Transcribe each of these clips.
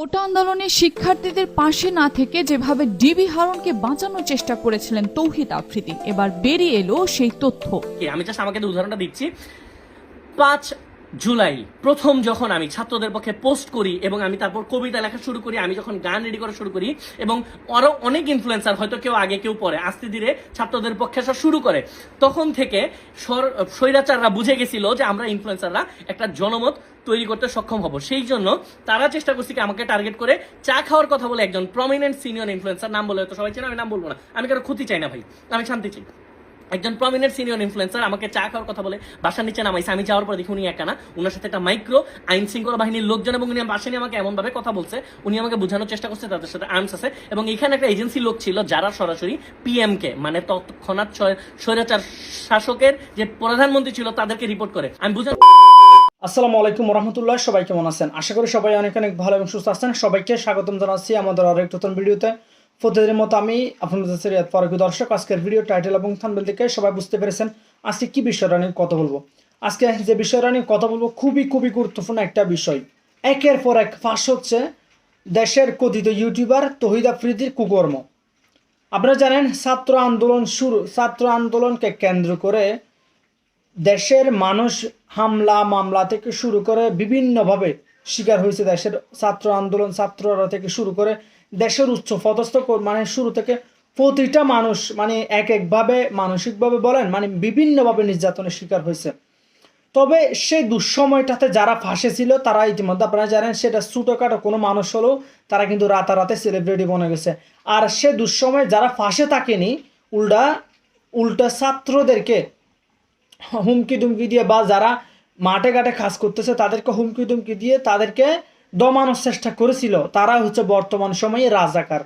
কোটা আন্দোলনে শিক্ষার্থীদের পাশে না থেকে যেভাবে ডিবি হারনকে বাঁচানোর চেষ্টা করেছিলেন তৌহিদ আফ্রিদি, এবার বেরিয়ে এলো সেই তথ্য। আমি জাস্ট আমাকে উদাহরণটা দিচ্ছি। পাঁচ জুলাই, প্রথম যখন আমি ছাত্রদের পক্ষে পোস্ট করি এবং আমি তারপর কবিতা লেখা শুরু করি, আমি যখন গান রেডি করা শুরু করি এবং আরও অনেক ইনফ্লুয়েন্সার হয়তো কেউ আগে, কেউ পরে, আস্তে ধীরে ছাত্রদের পক্ষে আসা শুরু করে, তখন থেকে স্বৈরাচাররা বুঝে গেছিল যে আমরা ইনফ্লুয়েন্সাররা একটা জনমত তৈরি করতে সক্ষম হব। সেই জন্য তারা চেষ্টা করছে কি আমাকে টার্গেট করে চা খাওয়ার কথা বলে একজন প্রমিনেন্ট সিনিয়র ইনফ্লুয়েন্সার নাম বলে হয়তো সবাই চেনে, আমি নাম বলব না। আমি কারও ক্ষতি চাই না ভাই, আমি শান্তি চাই। একজন প্রমিনেন্ট সিনিয়র ইনফ্লুয়েন্সার আমাকে চা খাওয়ার কথা বলে, বাসার নিচে নামাইছে আমি যাওয়ার পর দেখি উনি একা না। ওনার সাথে একটা মাইক্রো আইন শৃঙ্খলা বাহিনীর লোকজন এবং উনি বাসা নিয়ে আমাকে এমন ভাবে কথা বলছে, উনি আমাকে বোঝানোর চেষ্টা করছে, তাদের সাথে আর্মস আছে। এবং এখানে একটা এজেন্সি লোক ছিল, যারা সরাসরি পিএম কে মানে তৎক্ষণাৎ স্বৈরাচার শাসকের যে প্রধানমন্ত্রী ছিল, তাদেরকে রিপোর্ট করে। আমি বুঝানো আসসালামু আলাইকুম রহমতুল্লাহ সবাই কেমন আছেন? আশা করি সবাই অনেক অনেক ভালো এবং সুস্থ আছেন। সবাইকে স্বাগতম জানাচ্ছি আমাদের আরও নতুন ভিডিওতে। প্রতিদিনের মতো আমি আপনাদের ফারুকি, দর্শক, আজকের ভিডিও টাইটেল এবং থাম্বেল থেকে সবাই বুঝতে পেরেছেন আজকে কি বিষয়টা নিয়ে কথা বলব। আজকে যে বিষয়টা নিয়ে কথা বলব খুবই খুবই গুরুত্বপূর্ণ একটা বিষয়। একের পর এক ফাঁস হচ্ছে দেশের কথিত ইউটিউবার তহিদ আফ্রিদির কুকর্ম। আপনারা জানেন, ছাত্র আন্দোলন শুরু, ছাত্র আন্দোলনকে কেন্দ্র করে দেশের মানুষ হামলা, মামলা থেকে শুরু করে বিভিন্নভাবে শিকার হয়েছে দেশের ছাত্র আন্দোলন, ছাত্ররা থেকে শুরু করে দেশের উচ্চ পদস্থ মানে শুরু থেকে প্রতিটা মানুষ মানে এক একভাবে, মানসিকভাবে বলেন মানে বিভিন্নভাবে নির্যাতনের শিকার হয়েছে। তবে সেই দুঃসময়টাতে যারা ফাঁসে ছিল, তারা ইতিমধ্যে আপনারা জানেন, সেটা ছোটোখাটো কোনো মানুষ হলেও তারা কিন্তু রাতারাতে সেলিব্রিটি বনে গেছে। আর সে দুঃসময় যারা ফাঁসে থাকেনি, উল্টা উল্টা ছাত্রদেরকে হুমকি দুমকি দিয়ে বা যারা মাঠে ঘাটে কাজ করতেছে, তাদেরকে হুমকি দুমকি দিয়ে তাদেরকে দমানোর চেষ্টা করেছিল তারা হচ্ছে বর্তমান সময়ে রাজাকার।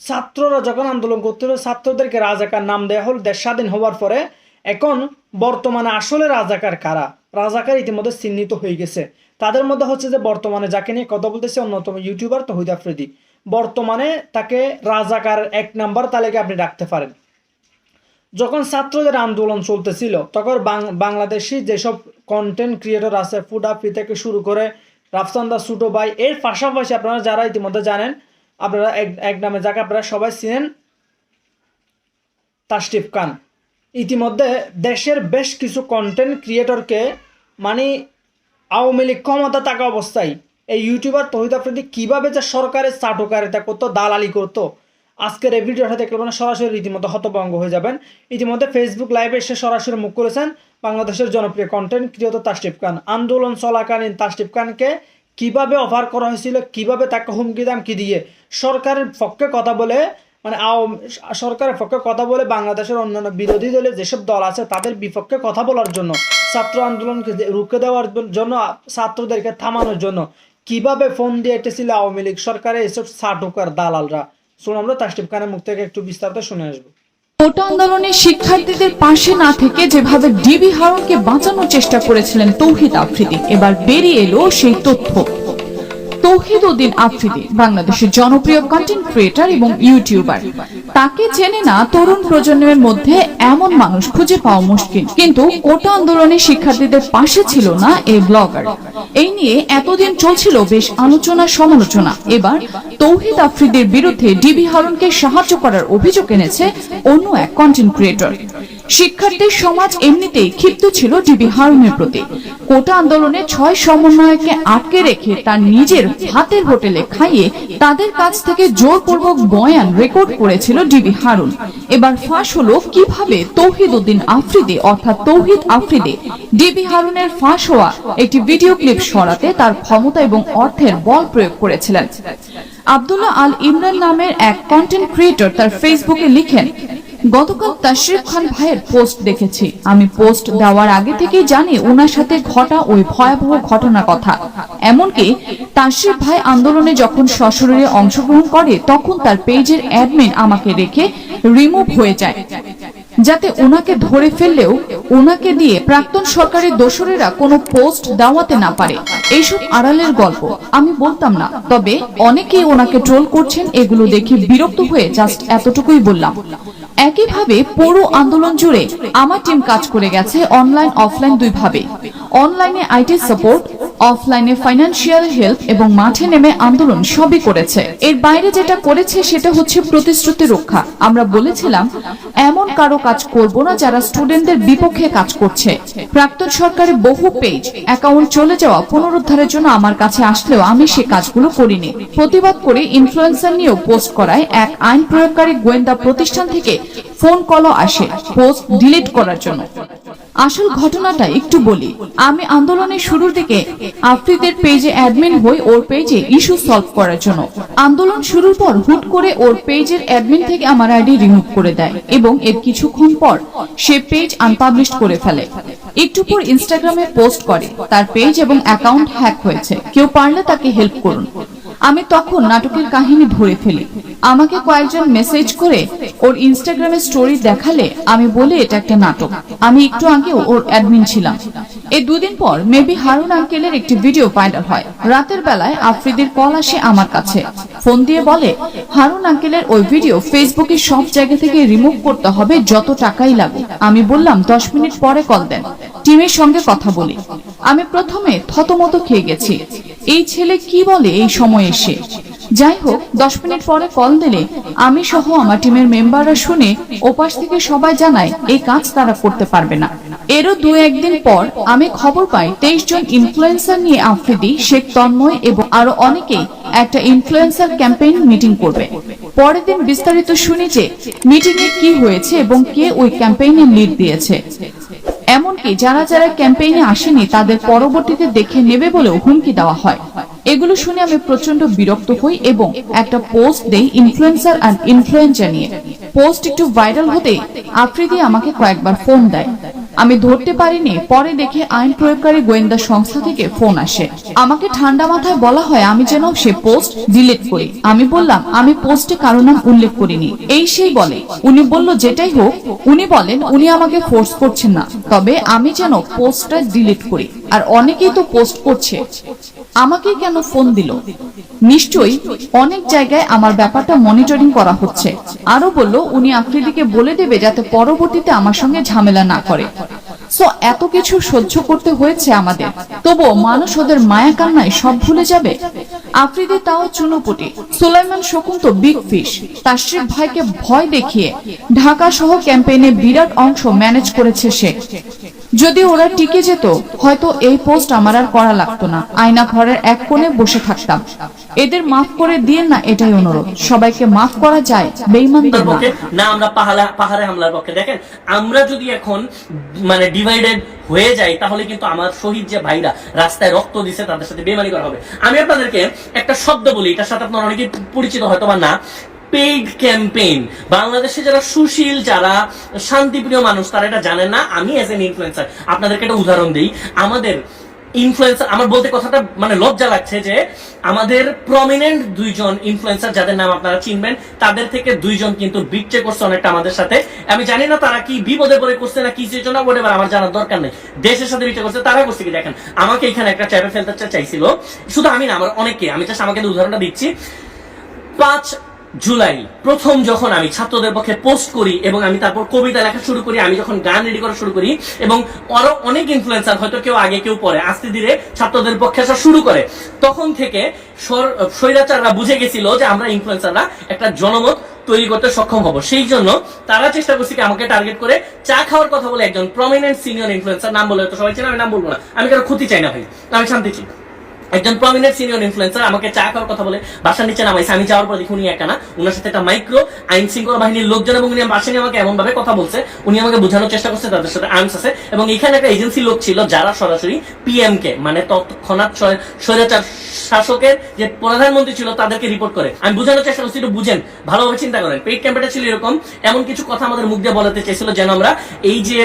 ছাত্ররা যখন আন্দোলন করতেছিল, ছাত্রদেরকে রাজাকার নাম দেওয়া হল। দেশ স্বাধীন হওয়ার পরে এখন বর্তমানে আসলে রাজাকার কারা? রাজাকার ইতিমধ্যে চিহ্নিত হয়ে গেছে। তাদের মধ্যে হচ্ছে যে বর্তমানে যাকে নিয়ে কথা বলতেছে অন্যতম ইউটিউবার তহিদ আফ্রিদি। বর্তমানে তাকে রাজাকার এক নাম্বার তালিকা আপনি রাখতে পারেন। যখন ছাত্রদের আন্দোলন চলতেছিল, তখন বাংলাদেশি যেসব কন্টেন্ট ক্রিয়েটর আছে ফুড ফুডাফি থেকে শুরু করে রাফসান্দা সুটো ভাই। এর পাশাপাশি আপনারা যারা ইতিমধ্যে জানেন, আপনারা এক এক নামে যাকে আপনারা সবাই চিনেন তাস্টিফ খান। ইতিমধ্যে দেশের বেশ কিছু কন্টেন্ট ক্রিয়েটরকে মানে আওয়ামী লীগ ক্ষমতা থাকা অবস্থায় এই ইউটিউবার তহিদ আফ্রিদি কীভাবে যে সরকারের চাটুকারিতা করতো, দালালি করতো আজকের এই ভিডিওটা দেখলে মানে সরাসরি রীতিমতো হতভঙ্গ হয়ে যাবেন। ইতিমধ্যে ফেসবুক লাইভে এসে সরাসরি মুখ করেছেন বাংলাদেশের জনপ্রিয় কন্টেন্ট ক্রিয়েটর তাস্টিফ খান। আন্দোলন চলাকালীন তাস্টিফ খানকে কীভাবে অফার করা হয়েছিল, কীভাবে তাকে হুমকি দাম দামকি দিয়ে? সরকারের পক্ষে কথা বলে মানে সরকারের পক্ষে কথা বলে বাংলাদেশের অন্যান্য বিরোধী দলের যেসব দল আছে তাদের বিপক্ষে কথা বলার জন্য, ছাত্র আন্দোলনকে রুখে দেওয়ার জন্য, ছাত্রদেরকে থামানোর জন্য কীভাবে ফোন দিয়ে এটেছিল আওয়ামী লীগ সরকারের এসব সাটুকার দালালরা শুনুন আমরা তাস্টিফ খানের মুখ থেকে একটু বিস্তারিত শুনে আসব। কোটা আন্দোলনে শিক্ষার্থীদের পাশে না থেকে যেভাবে ডিবি হারনকে বাঁচানোর চেষ্টা করেছিলেন তৌহিদ আফ্রিদি, এবার বেরিয়ে এলো সেই তথ্য। তৌহিদ উদ্দিন আফ্রিদি, বাংলাদেশের জনপ্রিয় কন্টেন্ট ক্রিয়েটর এবং ইউটিউবার তাকে চেনে না তরুণ প্রজন্মের মধ্যে এমন মানুষ খুঁজে পাওয়া মুশকিল। কিন্তু কোটা আন্দোলনে শিক্ষার্থীদের পাশে ছিল না এই ব্লগার। এই নিয়ে এতদিন চলছিল বেশ আলোচনা সমালোচনা। এবার তৌহিদ আফ্রিদির বিরুদ্ধে ডিবি হারুনকে সাহায্য করার অভিযোগ এনেছে অন্য এক কন্টেন্ট ক্রিয়েটর শিক্ষার্থীর সমাজ এমনিতেই ক্ষিপ্ত ছিল ডিবি হারুনের প্রতি। কোটা আন্দোলনে ছয় সমন্বয়কে আটকে রেখে তার নিজের হাতের হোটেলে খাইয়ে তাদের কাছ থেকে জোরপূর্বক বয়ান রেকর্ড করেছিল ডিবি হারুন। এবার ফাঁস হলো কীভাবে তৌহিদ উদ্দিন আফ্রিদি অর্থাৎ তৌহিদ আফ্রিদি। ডিবি হারুনের ফাঁস হওয়া একটি ভিডিও ক্লিপ সরাতে তার ক্ষমতা এবং অর্থের বল প্রয়োগ করেছিলেন। আব্দুল্লাহ আল ইমরান নামের এক কন্টেন্ট ক্রিয়েটর তার ফেসবুকে লিখেন গতকাল তাশরিফ খান ভাইয়ের পোস্ট দেখেছি। আমি পোস্ট দেওয়ার আগে থেকেই জানি ওনার সাথে ঘটা ওই ভয়াবহ ঘটনার কথা। এমনকি তাশরিফ ভাই আন্দোলনে যখন সশরীরে অংশগ্রহণ করে, তখন তার পেজের অ্যাডমিন আমাকে রেখে রিমুভ হয়ে যায়। যাতে ওনাকে ধরে ফেললেও ওনাকে দিয়ে প্রাক্তন সরকারের দোসরেরা কোনো পোস্ট দেওয়াতে না পারে। এইসব আড়ালের গল্প। আমি বলতাম না, তবে অনেকেই ওনাকে ট্রোল করছেন, এগুলো দেখে বিরক্ত হয়ে জাস্ট এতটুকুই বললাম। একইভাবে পৌর আন্দোলন জুড়ে আমার টিম কাজ করে গেছে অনলাইন অফলাইন দুই ভাবে অনলাইনে আইটি সাপোর্ট অফলাইনে ফাইন্যান্সিয়াল হেল্প এবং মাঠে নেমে আন্দোলন সবই করেছে। এর বাইরে যেটা করেছে সেটা হচ্ছে প্রতিশ্রুতি রক্ষা। আমরা বলেছিলাম, এমন কারও কাজ করব না যারা স্টুডেন্টদের বিপক্ষে কাজ করছে। প্রাক্তন সরকারের বহু পেজ অ্যাকাউন্ট চলে যাওয়া পুনরুদ্ধারের জন্য আমার কাছে আসলেও আমি সে কাজগুলো করিনি। প্রতিবাদ করে ইনফ্লুয়েন্সার নিয়েও পোস্ট করায় এক আইন প্রয়োগকারী গোয়েন্দা প্রতিষ্ঠান থেকে ফোন কলও আসে পোস্ট ডিলিট করার জন্য। আসল ঘটনাটা একটু বলি। আমি আন্দোলনের শুরুর দিকে আফ্রিদের পেজে অ্যাডমিন হই ওর পেজে ইস্যু সলভ করার জন্য। আন্দোলন শুরুর পর হুট করে ওর পেজের অ্যাডমিন থেকে আমার আইডি রিমুভ করে দেয় এবং এর কিছুক্ষণ পর সে পেজ আনপাবলিশ করে ফেলে। একটু পর ইনস্টাগ্রামে পোস্ট করে, তার পেজ এবং অ্যাকাউন্ট হ্যাক হয়েছে। কেউ পারলে তাকে হেল্প করুন। আমি তখন নাটকের কাহিনী ধরে ফেলি। আমাকে কয়েকজন মেসেজ করে ওর ইনস্টাগ্রামে স্টোরি দেখালে আমি বলি এটা একটা নাটক। আমি একটু আগে ওর অ্যাডমিন ছিলাম। এই দুদিন পর মেবি হারুন আঙ্কেলের একটি ভিডিও ভাইরাল হয়। রাতের বেলায় আফ্রিদির কল আসে আমার কাছে। ফোন দিয়ে বলে, হারুন আঙ্কেলের ওই ভিডিও ফেসবুকে সব জায়গা থেকে রিমুভ করতে হবে, যত টাকাই লাগে আমি বললাম, দশ মিনিট পরে কল দেন। টিমের সঙ্গে কথা বলি। আমি প্রথমে থতমত খেয়ে গেছি। এই ছেলে কি বলে এই সময় এসে? যাই হোক দশ মিনিট পরে কল দিলে আমি সহ আমার টিমের মেম্বাররা শুনে ওপাশ থেকে সবাই জানায় এই কাজ তারা করতে পারবে না। এরও দু একদিন পর আমি খবর পাই তেইশ জন ইনফ্লুয়েন্সার নিয়ে আফ্রিদি, শেখ তন্ময় এবং আরও অনেকেই একটা ইনফ্লুয়েন্সার ক্যাম্পেইন মিটিং করবে। পরের দিন বিস্তারিত শুনি যে মিটিং এ কি হয়েছে এবং কে ওই ক্যাম্পেইনে লিড দিয়েছে। এমনকি যারা যারা ক্যাম্পেইনে আসেনি তাদের পরবর্তীতে দেখে নেবে বলেও হুমকি দেওয়া হয়। এগুলো শুনে আমি প্রচণ্ড বিরক্ত হই এবং একটা পোস্ট দেই ইনফ্লুয়েন্সার আর ইনফ্লুয়েন্সার নিয়ে। পোস্ট একটু ভাইরাল হতে আফ্রিদি আমাকে কয়েকবার ফোন দেয়। আমি ধরতে পারিনি, পরে দেখে আইন প্রয়োগকারী গোয়েন্দা সংস্থা থেকে ফোন আসে। আমাকে ঠান্ডা মাথায় বলা হয় আমি যেন সে পোস্ট ডিলিট করি। আমি বললাম, আমি পোস্টে কারও নাম উল্লেখ করিনি। এই সেই বলে, উনি বলল যেটাই হোক, উনি বলেন উনি আমাকে ফোর্স করছেন না। তবে আমি যেন পোস্টটা ডিলিট করি। আর অনেকেই তো পোস্ট করছে। আমাকে কেন ফোন দিল? নিশ্চয়ই অনেক জায়গায় আমার ব্যাপারটা মনিটরিং করা হচ্ছে। আরও বলল, উনি আফ্রিদিকে বলে দেবে যাতে পরবর্তীতে আমার সঙ্গে ঝামেলা না করে। সো এত কিছু সহ্য করতে হয়েছে আমাদের। তবুও মানুষ ওদের মায়া কান্নায় সব ভুলে যাবে? আফ্রিদি তাও চুনোপুটি। সুলাইমান শকুন তো বিগ ফিশ তার তাশরিফ ভাইকে ভয় দেখিয়ে ঢাকা সহ ক্যাম্পেইনে বিরাট অংশ ম্যানেজ করেছে সে। যদি ওরা টিকে যেত হয়তো এই পোস্ট আমার আর করা লাগতো না। আয়না ঘরের এক কোণে বসে থাকতাম। এদের মাফ করে দিন না এটাই অনুরোধ। সবাইকে মাফ করা যায় বেইমানদের না না আমরা পাহাড়ে পাহাড়ে হামলার পক্ষে। দেখেন আমরা যদি এখন মানে ডিভাইডেড হয়ে যাই তাহলে কিন্তু আমার শহীদ যে ভাইরা রাস্তায় রক্ত দিছে তাদের সাথে বেমানি করা হবে। আমি আপনাদেরকে একটা শব্দ বলি এটার সাথে আপনারা অনেকে পরিচিত হয়তো বা না। Paid campaign. বাংলাদেশে যারা সুশীল, যারা শান্তিপ্রিয় মানুষ, তারা এটা জানে না। আমি এজ এন ইনফ্লুয়েন্সার আপনাদেরকে একটা উদাহরণ দিই। আমাদের ইনফ্লুয়েন্সার আমার বলতে কথাটা মানে লজ্জা লাগছে যে আমাদের প্রমিনেন্ট দুইজন ইনফ্লুয়েন্সার যাদের নাম আপনারা চিনবেন, তাদের থেকে দুইজন কিন্তু বিট্রে করছে অনেকটা আমাদের সাথে। আমি জানি না তারা কি বিপদে পড়ে করছে না কি জন্য বলে আমার জানার দরকার নেই। দেশের সাথে বিট্রে করছে তারা করছে কি দেখেন। আমাকে এখানে একটা চ্যাপে ফেলতে চাইছিল। শুধু আমি না, আমার অনেকে, আমি জাস্ট আমাকে উদাহরণটা দিচ্ছি। পাঁচ জুলাই, প্রথম যখন আমি ছাত্রদের পক্ষে পোস্ট করি এবং আমি তারপর কবিতা লেখা শুরু করি, আমি যখন গান রেডি করা শুরু করি এবং আরও অনেক ইনফ্লুয়েন্সার হয়তো কেউ আগে, কেউ পরে, আস্তে ধীরে ছাত্রদের পক্ষে আসা শুরু করে, তখন থেকে স্বৈরাচাররা বুঝে গেছিল যে আমরা ইনফ্লুয়েন্সাররা একটা জনমত তৈরি করতে সক্ষম হব। সেই জন্য তারা চেষ্টা করছে কি আমাকে টার্গেট করে চা খাওয়ার কথা বলে একজন প্রমিনেন্ট সিনিয়র ইনফ্লুয়েন্সার নাম বলে তো সবাই চেনে, আমি নাম বলব না। আমি কারও ক্ষতি চাই না ভাই, আমি শান্তি চাই। একজন প্রমিনেন্ট সিনিয়র ইনফ্লুয়েন্সার আমাকে চা খাওয়ার কথা বলে, বাসার নিচে নামাইছে, আমি যাওয়ার পর দেখি উনি একা না। ওনার সাথে একটা মাইক্রো আইন শৃঙ্খলা বাহিনীর লোকজন এবং উনি বাসা নিয়ে আমাকে এমন ভাবে কথা বলছে, উনি আমাকে বোঝানোর চেষ্টা করছে, তাদের সাথে আর্মস আছে। এবং এখানে একটা এজেন্সি লোক ছিল, যারা সরাসরি পিএম কে মানে তৎক্ষণাৎ স্বৈরাচার শাসকের যে প্রধানমন্ত্রী ছিল, তাদেরকে রিপোর্ট করে। আমি বোঝানোর চেষ্টা করছি, একটু বুঝেন, ভালোভাবে চিন্তা করেন। পেইড ক্যাম্পেটা ছিল এরকম, এমন কিছু কথা আমাদের মুখ দিয়ে বলাতে চেয়েছিল, যেন আমরা এই যে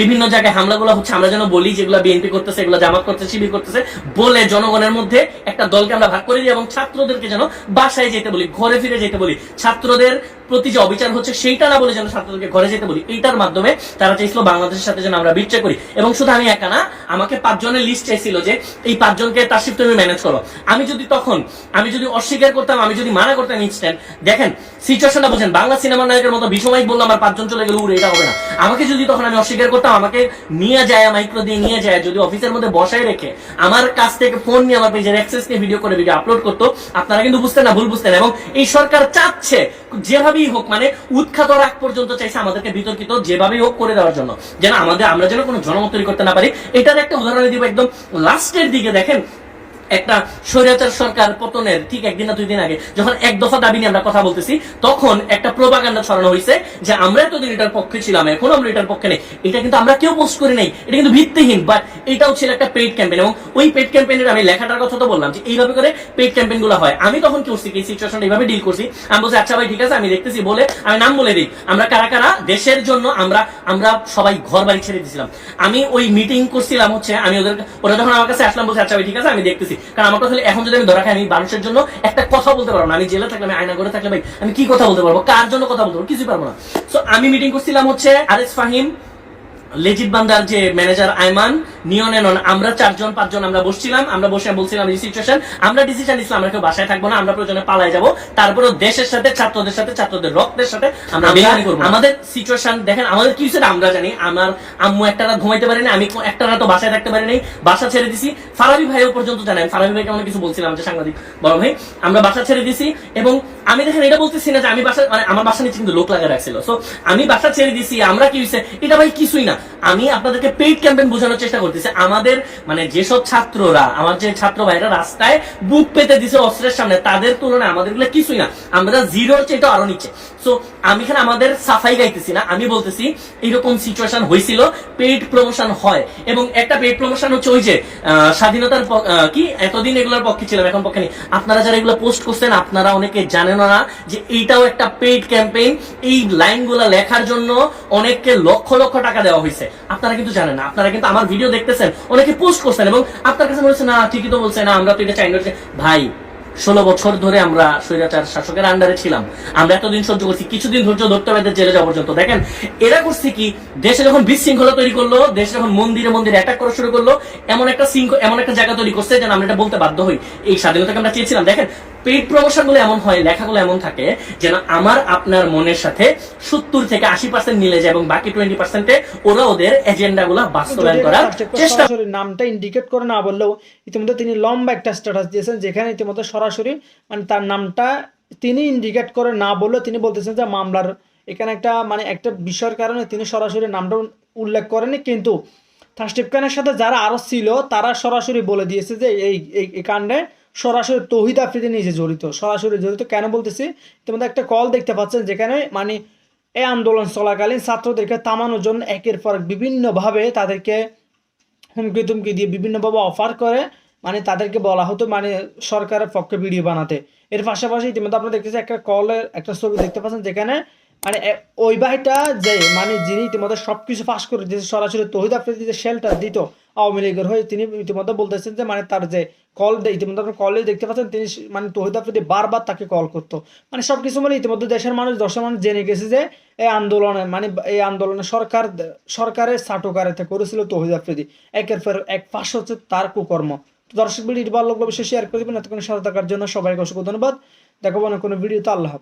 বিভিন্ন জায়গায় হামলাগুলো হচ্ছে, আমরা যেন বলি, যেগুলো বিএনপি করতেছে, এগুলো জামাত করতেছে, শিবির করতেছে, বলে জনগণ ভবনের মধ্যে একটা দলকে আমরা ভাগ করে দিই এবং ছাত্রদেরকে যেন বাসায় যেতে বলি, ঘরে ফিরে যেতে বলি। ছাত্রদের প্রতি যে অবিচার হচ্ছে সেইটা না বলে যেন ছাত্রদেরকে ঘরে যেতে বলি, এইটার মাধ্যমে তারা চাইছিল বাংলাদেশের সাথে যেন আমরা বিচ্ছা করি। এবং শুধু আমি একা না, আমাকে পাঁচজনের লিস্ট চাইছিল যে এই পাঁচজনকে তার শিফট তুমি ম্যানেজ করো। আমি যদি তখন, আমি যদি অস্বীকার করতাম, আমি যদি মানা করতাম ইনস্ট্যান্ট দেখেন সিচুয়েশনটা বুঝেন, বাংলা সিনেমার নায়কের মতো বিষয় বলল, আমার পাঁচজন চলে গেলে উড়ে, এটা হবে না। আমাকে যদি তখন আমি অস্বীকার করতাম, আমাকে নিয়ে যায় মাইক্রো দিয়ে নিয়ে যায়, যদি অফিসের মধ্যে বসায় রেখে আমার কাছ থেকে ফোন নিয়ে, আমার পেজের অ্যাক্সেস নিয়ে ভিডিও করে ভিডিও আপলোড করতো, আপনারা কিন্তু বুঝতেন না, ভুল বুঝতেন এবং এই সরকার চাচ্ছে যেভাবেই হোক মানে উৎখাত রাগ পর্যন্ত চাইছে আমাদেরকে বিতর্কিত যেভাবেই হোক করে দেওয়ার জন্য। যেন আমাদের, আমরা যেন কোনো জনমত তৈরি করতে না পারি। এটার একটা উদাহরণ দিব একদম লাস্টের দিকে দেখেন। একটা স্বৈরাচার সরকার পতনের ঠিক একদিন না দুই দিন আগে যখন এক দফা দাবি নিয়ে আমরা কথা বলতেছি, তখন একটা প্রোপাগান্ডা ছড়ানো হয়েছে যে আমরা এতদিন এটার পক্ষে ছিলাম, এখন আমরা এটার পক্ষে নেই। এটা কিন্তু আমরা কেউ পোস্ট করি নাই। এটা কিন্তু ভিত্তিহীন বাট এটাও ছিল একটা পেইড ক্যাম্পেইন এবং ওই পেইড ক্যাম্পেইনের আমি লেখাটার কথা তো বললাম যে এইভাবে করে পেইড ক্যাম্পেইনগুলো হয়। আমি তখন কি করছি, কি সিচুয়েশন এইভাবে ডিল করছি? আমি বলছি আচ্ছা ভাই, ঠিক আছে, আমি দেখতেছি, বলে আমি নাম বলে দিই। আমরা কারা কারা? দেশের জন্য আমরা আমরা সবাই ঘর বাড়ি ছেড়ে দিয়েছিলাম আমি ওই মিটিং করছিলাম হচ্ছে, আমি ওদের, ওরা যখন আমার কাছে আসলাম, বলছে আচ্ছা ভাই, ঠিক আছে, আমি দেখতেছি। কারণ আমার কথা এখন যদি আমি ধরা খাই, আমি মানুষের জন্য একটা কথা বলতে পারব না। আমি জেলে থাকলে, আমি আয়না করে থাকলে, ভাই, আমি কি কথা বলতে পারব? কার জন্য কথা বলতে পারব? কিছুই পারব না। সো আমি মিটিং করছিলাম হচ্ছে আরেস ফাহিম লেজিদ বান্দার যে ম্যানেজার আইমান নিয়ন এনন আমরা চারজন পাঁচজন আমরা বসছিলাম আমরা বসে বলছিলাম এই সিচুয়েশন আমরা ডিসিশন নিছিলাম আমরা কেউ বাসায় থাকব না আমরা প্রয়োজনে পালাই যাব। তারপরে দেশের সাথে ছাত্রদের সাথে ছাত্রদের রক্তের সাথে আমরা বেহানি করব আমাদের সিচুয়েশন দেখেন আমাদের কি হয়েছে আমরা জানি। আমার আম্মু একটা রাত ঘুমাইতে পারিনি আমি একটা রাত বাসায় থাকতে পারিনি। বাসা ছেড়ে দিছি। ফারাবি ভাইও পর্যন্ত জানেন ফারাবি ভাইকে অনেক কিছু বলছিলাম যে সাংবাদিক বড় ভাই আমরা বাসা ছেড়ে দিছি এবং আমি দেখেন এটা বলতেছি না যে আমি বাসা মানে আমার বাসা নিচে কিন্তু লোক লাগা রাখছিল। সো আমি বাসা ছেড়ে দিছি আমরা কি হয়েছে? এটা ভাই কিছুই না। আমি আপনাদেরকে পেইড ক্যাম্পেইন বোঝানোর চেষ্টা করতেছি। আমাদের মানে যেসব ছাত্ররা, আমার যে ছাত্র ভাইরা রাস্তায় বুক পেতে দিছে অস্ত্রের সামনে, তাদের তুলনায় আমাদেরগুলো কিছুই না। আমরা জিরোর চেয়ে আরও নিচে। সো আমি এখানে আমাদের সাফাই গাইতেছি না। আমি বলতেছি এইরকম সিচুয়েশন হয়েছিল পেইড প্রমোশন হয়। এবং একটা পেইড প্রমোশন হচ্ছে ওই যে স্বাধীনতার কি? এতদিন এগুলোর পক্ষে ছিলাম, এখন পক্ষে নেই। আপনারা যারা এগুলো পোস্ট করছেন, আপনারা অনেকে জানেন না যে এইটাও একটা পেইড ক্যাম্পেইন এই লাইনগুলো লেখার জন্য অনেককে লক্ষ লক্ষ টাকা দেওয়া হয়েছে আপনারা কিন্তু জানেন না। আপনারা কিন্তু আমার ভিডিও দেখতেছেন, অনেকে পোস্ট করছেন এবং আপনার কাছে হচ্ছে, না, ঠিকই তো বলছে, না, আমরা তো এটা চাই না। ভাই, ষোলো বছর ধরে আমরা স্বৈরাচার শাসকের আন্ডারে ছিলাম। আমরা এতদিন সহ্য করছি, কিছুদিন ধৈর্য ধরতে হবে জেলে যাওয়া পর্যন্ত। দেখেন, এরা করছে কি, দেশে যখন বিশৃঙ্খলা তৈরি করল, দেশে যখন মন্দিরে মন্দিরে অ্যাটাক করা শুরু করল, এমন একটা এমন একটা জায়গা তৈরি করছে যেন আমরা এটা বলতে বাধ্য হই। এই স্বাধীনতাকে আমরা চেয়েছিলাম। দেখেন পেইড প্রমোশনগুলো এমন হয় লেখাগুলো এমন থাকে যেন আমার আপনার মনের সাথে সত্তর থেকে আশি পার্সেন্ট মিলে যায় এবং বাকি টোয়েন্টি পার্সেন্টে ওরা ওদের এজেন্ডা গুলা বাস্তবায়ন করার চেষ্টা নামটা ইন্ডিকেট করে না বললেও ইতিমধ্যে তিনি লম্বা একটা স্ট্যাটাস দিয়েছেন যেখানে ইতিমধ্যে সরাসরি মানে তার নামটা তিনি ইন্ডিকেট করে না বললেও তিনি বলতেছেন যে মামলার এখানে একটা মানে একটা বিষয়ের কারণে তিনি সরাসরি নামটা উল্লেখ করেনি কিন্তু থার্স্টিপ খানের সাথে যারা আরও ছিল তারা সরাসরি বলে দিয়েছে যে এই এই- এই কাণ্ডে সরাসরি তহিদ আফ্রিদি নিজে জড়িত। সরাসরি জড়িত কেন বলতেছি? ইতিমধ্যে একটা কল দেখতে পাচ্ছেন যেখানে মানে এই আন্দোলন চলাকালীন ছাত্রদেরকে থামানোর জন্য একের পর বিভিন্নভাবে তাদেরকে হুমকি তুমকি দিয়ে বিভিন্নভাবে অফার করে মানে তাদেরকে বলা হতো মানে সরকারের পক্ষে ভিডিও বানাতে। এর পাশাপাশি ইতিমধ্যে আপনারা দেখতেছেন একটা কলের একটা ছবি দেখতে পাচ্ছেন যেখানে মানে ওই ভাইটা যে মানে যিনি ইতিমধ্যে সবকিছু ফাঁস করে দিয়েছে, সরাসরি তহিদ আফ্রিদি যে শেল্টার দিত আওয়ামী লীগের হয়ে, তিনি ইতিমধ্যে বলতেছেন যে মানে তার যে কল ইতিমধ্যে আপনার কলে দেখতে পাচ্ছেন, তিনি মানে তহিদ আফ্রিদি বারবার তাকে কল করতো। মানে সবকিছু মানে ইতিমধ্যে দেশের মানুষ, দশের মানুষ জেনে গেছে যে এই আন্দোলনে মানে এই আন্দোলনে সরকার, সরকারের সাটকারেতে করেছিল তহিদ আফ্রিদি। একের পর এক পাশ হচ্ছে তার কুকর্ম। তো দর্শক ভিডিওটি ভালো লাগলে অবশ্যই শেয়ার করে দেবেন। এতক্ষণ সাথে থাকার জন্য সবাইকে অসংখ্য ধন্যবাদ। দেখাবো না কোনো ভিডিওতে আল্লাহ।